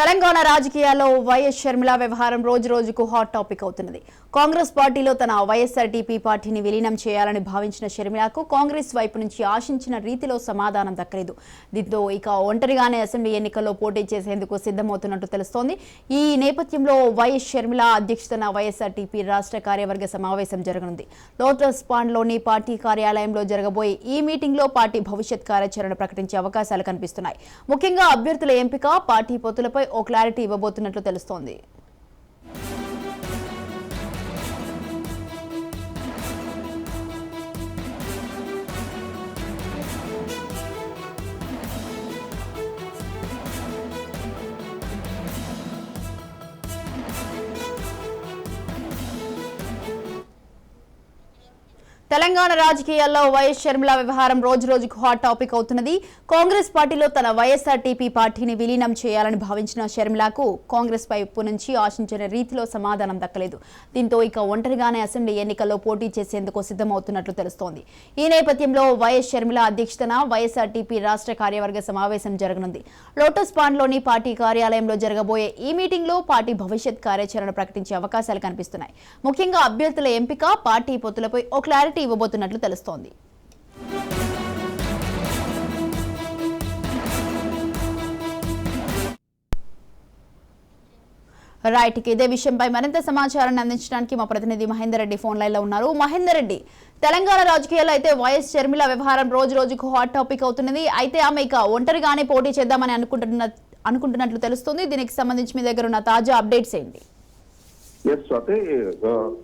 తెలంగాణ రాజకీయాల్లో వైఎస్ షర్మిల వ్యవహారం రోజు రోజుకు హాట్ టాపిక్ అవుతున్నది. కాంగ్రెస్ పార్టీలో తన వైఎస్ఆర్టీపీ పార్టీని విలీనం చేయాలని భావించిన షర్మిలకు కాంగ్రెస్ వైపు నుంచి ఆశించిన రీతిలో సమాధానం దక్కలేదు. దీంతో ఇక ఒంటరిగానే అసెంబ్లీ ఎన్నికల్లో పోటీ చేసేందుకు సిద్ధమవుతున్నట్టు తెలుస్తోంది. ఈ నేపథ్యంలో వైఎస్ షర్మిల అధ్యక్షతన వైఎస్ఆర్టీపీ రాష్ట్ర కార్యవర్గ సమావేశం జరగనుంది. లోటస్ పాండ్లోని పార్టీ కార్యాలయంలో జరగబోయే ఈ మీటింగ్లో పార్టీ భవిష్యత్ కార్యాచరణ ప్రకటించే అవకాశాలు కనిపిస్తున్నాయి. ముఖ్యంగా అభ్యర్థుల ఎంపిక పార్టీ పొత్తులపై ఓ క్లారిటీ ఇవ్వబోతున్నట్లు తెలుస్తోంది. తెలంగాణ రాజకీయాల్లో వైఎస్ షర్మిల వ్యవహారం రోజు రోజుకు హాట్ టాపిక్ అవుతున్నది. కాంగ్రెస్ పార్టీలో తన వైఎస్ఆర్టీపీ పార్టీని విలీనం చేయాలని భావించిన షర్మిలకు కాంగ్రెస్ వైపు నుంచి ఆశించిన రీతిలో సమాధానం దక్కలేదు. దీంతో ఇక ఒంటరిగానే అసెంబ్లీ ఎన్నికల్లో పోటీ చేసేందుకు సిద్ధమవుతున్నట్లు తెలుస్తోంది. ఈ నేపథ్యంలో వైఎస్ షర్మిల అధ్యక్షతన వైఎస్ఆర్టీపీ రాష్ట్ర కార్యవర్గ సమావేశం జరగనుంది. లోటస్ పాండ్లోని పార్టీ కార్యాలయంలో జరగబోయే ఈ మీటింగ్లో పార్టీ భవిష్యత్ కార్యాచరణ ప్రకటించే అవకాశాలు కనిపిస్తున్నాయి. ముఖ్యంగా అభ్యర్థుల ఎంపిక పార్టీ పొత్తులపై ఓ క్లారిటీ ఇవ్వబోతున్నట్లు తెలుస్తోంది. రైట్ ఇదే విషయంపై మరింత సమాచారాన్ని అందించడానికి మా ప్రతినిధి మహేందర్ రెడ్డి ఫోన్ లైన్లో ఉన్నారు. మహేందర్ రెడ్డి తెలంగాణ రాజకీయాల్లో అయితే వైఎస్ షర్మిల వ్యవహారం రోజు రోజుకు హాట్ టాపిక్ అవుతున్నది. అయితే ఆమె ఇక ఒంటరిగానే పోటీ చేద్దామని అనుకుంటున్న అనుకుంటున్నట్లు తెలుస్తుంది. దీనికి సంబంధించి మీ దగ్గర ఉన్న తాజా అప్డేట్స్ ఏంటి? ఎస్ స్వాతి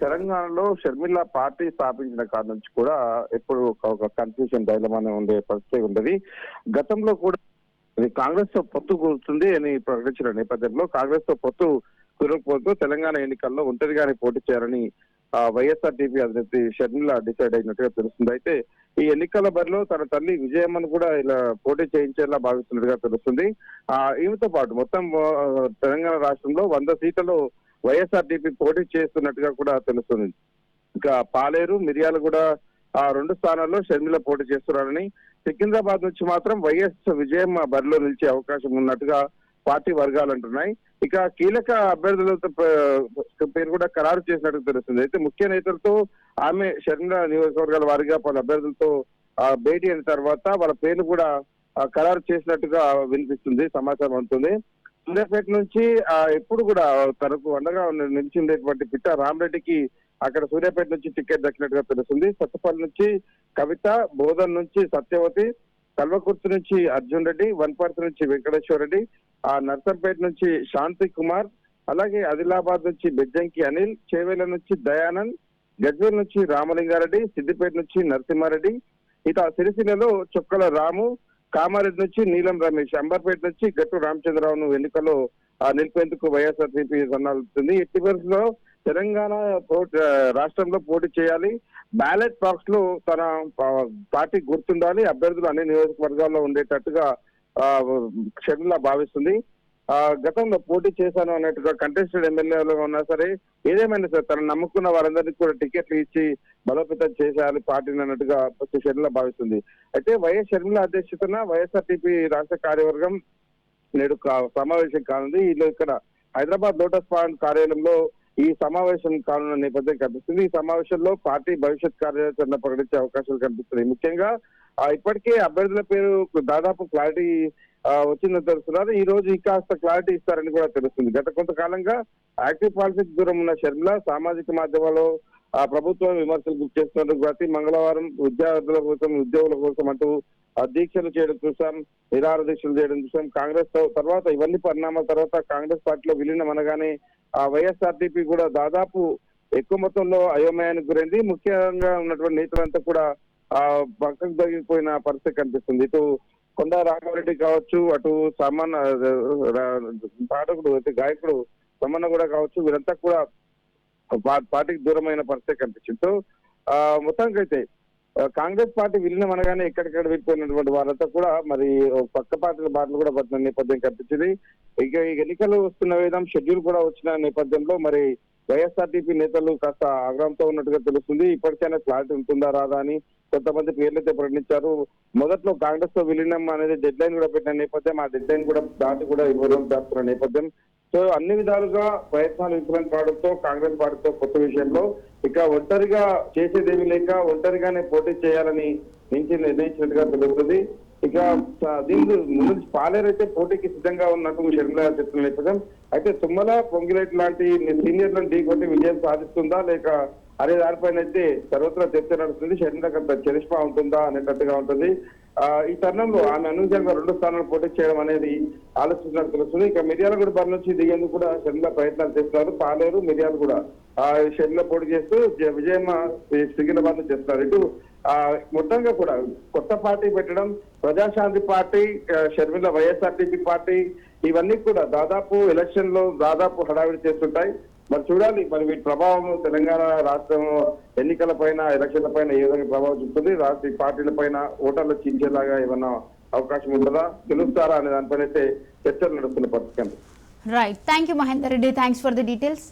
తెలంగాణలో షర్మిల పార్టీ స్థాపించిన కాడ నుంచి కూడా ఎప్పుడు ఒక- కన్ఫ్యూజన్ డైలమానే ఉండే పరిస్థితి ఉండేది. గతంలో కూడా ఇది కాంగ్రెస్తో పొత్తు కూరుతుంది అని ప్రకటించిన నేపథ్యంలో కాంగ్రెస్తో పొత్తు కురకపోతూ తెలంగాణ ఎన్నికల్లో ఒంటరిగానే పోటీ చేయాలని వైఎస్ఆర్ టీపీ అధినేత్రి షర్మిల డిసైడ్ అయినట్టుగా తెలుస్తుంది. అయితే ఈ ఎన్నికల బరిలో తన తల్లి విజయమ్మను కూడా ఇలా పోటీ చేయించేలా భావిస్తున్నట్టుగా తెలుస్తుంది. ఆ ఈమెతో పాటు మొత్తం తెలంగాణ రాష్ట్రంలో వంద సీట్లలో వైఎస్ఆర్టీపీ పోటీ చేస్తున్నట్టుగా కూడా తెలుస్తుంది. ఇంకా పాలేరు మిర్యాల కూడా ఆ రెండు స్థానాల్లో షర్మిల పోటీ చేస్తున్నారని సికింద్రాబాద్ నుంచి మాత్రం వైఎస్ విజయమ్మ బరిలో నిలిచే అవకాశం ఉన్నట్టుగా పార్టీ వర్గాలు అంటున్నాయి. ఇక కీలక అభ్యర్థులతో పేరు కూడా ఖరారు చేసినట్టు తెలుస్తుంది. అయితే ముఖ్య నేతలతో ఆమె షర్మిల నియోజకవర్గాల వారిగా పలు అభ్యర్థులతో భేటీ అయిన తర్వాత వాళ్ళ పేర్లు కూడా ఖరారు చేసినట్టుగా వినిపిస్తుంది సమాచారం అందుతుంది. సూర్యాపేట నుంచి ఎప్పుడు కూడా తనకు అండగా నిలిచిండేటువంటి పిట్ట రామరెడ్డికి అక్కడ సూర్యాపేట నుంచి టికెట్ దక్కినట్టుగా తెలుస్తుంది. సత్తపల్లి నుంచి కవిత బోధన్ నుంచి సత్యవతి కల్వకుర్తి నుంచి అర్జున్ రెడ్డి వన్పర్తి నుంచి వెంకటేశ్వర రెడ్డి ఆ నర్సంపేట నుంచి శాంతి కుమార్ అలాగే ఆదిలాబాద్ నుంచి బెజ్జంకి అనిల్ చేవేల నుంచి దయానంద్ గజ్వేల్ నుంచి రామలింగారెడ్డి సిద్దిపేట నుంచి నరసింహారెడ్డి ఇక సిరిసిల్లలో చొక్కల రాము కామారెడ్డి నుంచి నీలం రమేష్ అంబర్పేట నుంచి గట్టు రామచంద్రరావును ఎన్నికల్లో ఆ, నిలిపేందుకు వైఎస్ఆర్సీపీ సన్నాలుతుంది ఎట్టి పరిస్థితుల్లో తెలంగాణ రాష్ట్రంలో పోటీ చేయాలి. బ్యాలెట్ బాక్స్లో తన పార్టీ గుర్తుండాలి. అభ్యర్థులు అన్ని నియోజకవర్గాల్లో ఉండేటట్టుగా ఆ, భావిస్తుంది. గతంలో పోటీ చేశాను అన్నట్టుగా కంటెస్టెడ్ ఎమ్మెల్యేలుగా ఉన్నా సరే ఏదేమైనా సరే తను నమ్ముకున్న వారందరికీ కూడా టికెట్లు ఇచ్చి బలోపేతం చేసేయాలి పార్టీని అన్నట్టుగా షర్మిల భావిస్తుంది. అయితే వైఎస్ షర్మిల అధ్యక్షతన వైఎస్ఆర్టీపీ రాష్ట్ర కార్యవర్గం నేడు కా- సమావేశం కానుంది. వీళ్ళు ఇక్కడ హైదరాబాద్ లోటస్ పాండ్ కార్యాలయంలో ఈ సమావేశం కానున్న నేపథ్యం కనిపిస్తుంది. ఈ సమావేశంలో పార్టీ భవిష్యత్ కార్యాచరణ ప్రకటించే అవకాశాలు కనిపిస్తున్నాయి. ముఖ్యంగా ఆ, ఇప్పటికే అభ్యర్థుల పేరు దాదాపు క్లారిటీ వచ్చిందని తెలుస్తున్నారు ఈ రోజు ఈ కాస్త క్లారిటీ ఇస్తారని కూడా తెలుస్తుంది. గత కొంతకాలంగా యాక్టివ్ పాలిటిక్స్ దూరం ఉన్న షర్మిల సామాజిక మాధ్యమాల్లో ఆ ప్రభుత్వం విమర్శలు గుర్తు చేస్తున్నట్టు ప్రతి మంగళవారం విద్యార్థుల కోసం ఉద్యోగుల కోసం అంటూ దీక్షలు చేయడం చూసాం నిరాహార దీక్షలు చేయడం చూసాం కాంగ్రెస్ తర్వాత ఇవన్నీ పరిణామాల తర్వాత కాంగ్రెస్ పార్టీలో విలీనం అనగానే ఆ వైఎస్ఆర్టీపీ కూడా దాదాపు ఎక్కువ మొత్తంలో అయోమయానికి గురైంది. ముఖ్యంగా ఉన్నటువంటి నేతలంతా కూడా ఆ పక్కకు తగ్గిపోయిన పరిస్థితి కనిపిస్తుంది. ఇటు కొండ రాఘవరెడ్డి కావచ్చు అటు సామాన్ పాఠకుడు అయితే గాయకుడు సమన్న కూడా కావచ్చు వీరంతా కూడా పార్టీకి దూరమైన పరిస్థితి కనిపించింది. సో ఆ, మొత్తానికైతే కాంగ్రెస్ పార్టీ విలీనం అనగానే ఎక్కడికక్కడ వెళ్ళిపోయినటువంటి వాళ్ళంతా కూడా మరి పక్క పార్టీల బాటలు కూడా పట్టిన నేపథ్యం కనిపించింది. ఇక ఈ ఎన్నికలు వస్తున్న విధం షెడ్యూల్ కూడా వచ్చిన నేపథ్యంలో మరి వైఎస్ఆర్టీపీ నేతలు కాస్త ఆగ్రహంతో ఉన్నట్టుగా తెలుస్తుంది. ఇప్పటికైనా క్లారిటీ ఉంటుందా రాదా అని కొంతమంది పేర్లైతే ప్రకటించారు. మొదట్లో కాంగ్రెస్తో విలీనం అనేది డెడ్ లైన్ కూడా పెట్టిన నేపథ్యం ఆ డెడ్ లైన్ కూడా దాటి కూడా ఇవ్వడం చేస్తున్న నేపథ్యం. సో అన్ని విధాలుగా ప్రయత్నాలు విఫలం కావడంతో కాంగ్రెస్ పార్టీతో కొత్త విషయంలో ఇక ఒంటరిగా చేసేదేమీ లేక ఒంటరిగానే పోటీ చేయాలని నుంచి నిర్ణయించినట్టుగా తెలుస్తుంది. ఇక దీనికి ముందు పాలేరు అయితే పోటీకి సిద్ధంగా ఉన్నట్టు షర్మిల చెప్తున్న నేపథ్యం. అయితే తుమ్మల పొంగిరెడ్డి లాంటి సీనియర్లను ఢీకొట్టి విజయం సాధిస్తుందా? లేక అనే దానిపైన అయితే సర్వత్రా చర్చ నడుస్తుంది. షర్మిలకు అంత చరిష్మా ఉంటుందా? అనేటట్టుగా ఉంటుంది. ఆ, ఈ తరుణంలో ఆమె అనుగుణంగా రెండు స్థానాలు పోటీ చేయడం అనేది ఆలోచించినట్టు తెలుస్తుంది. ఇక మిర్యాల కూడా బరి నుంచి దిగేందుకు కూడా షర్మిల ప్రయత్నాలు చేస్తున్నారు. పాలేరు మిర్యాలు కూడా. ఆ షర్మిల పోటీ చేస్తూ విజయమ్మ సికింద్రాబాద్ నుంచి చేస్తున్నారు. ఇటు మొత్తంగా కూడా కొత్త పార్టీ పెట్టడం Prajashanti party Sharmila YSRTC party ఇవన్నీ కూడా దాదాపు ఎలక్షన్లో దాదాపు హడావిడి చేస్తుంటాయి. మరి చూడాలి మరి వీటి ప్రభావం తెలంగాణ రాష్ట్రం ఎన్నికల పైన ఎలక్షన్ల పైన ఏ విధంగా ప్రభావం చూపుతుంది? రాష్ట్ర పార్టీల పైన ఓటర్లు చించేలాగా ఏమన్నా అవకాశం ఉంటుందా? గెలుస్తారా అనే దానిపైన అయితే చర్చలు నడుస్తున్న పరిస్థితి. Right thank you Mahender Reddy thanks for the details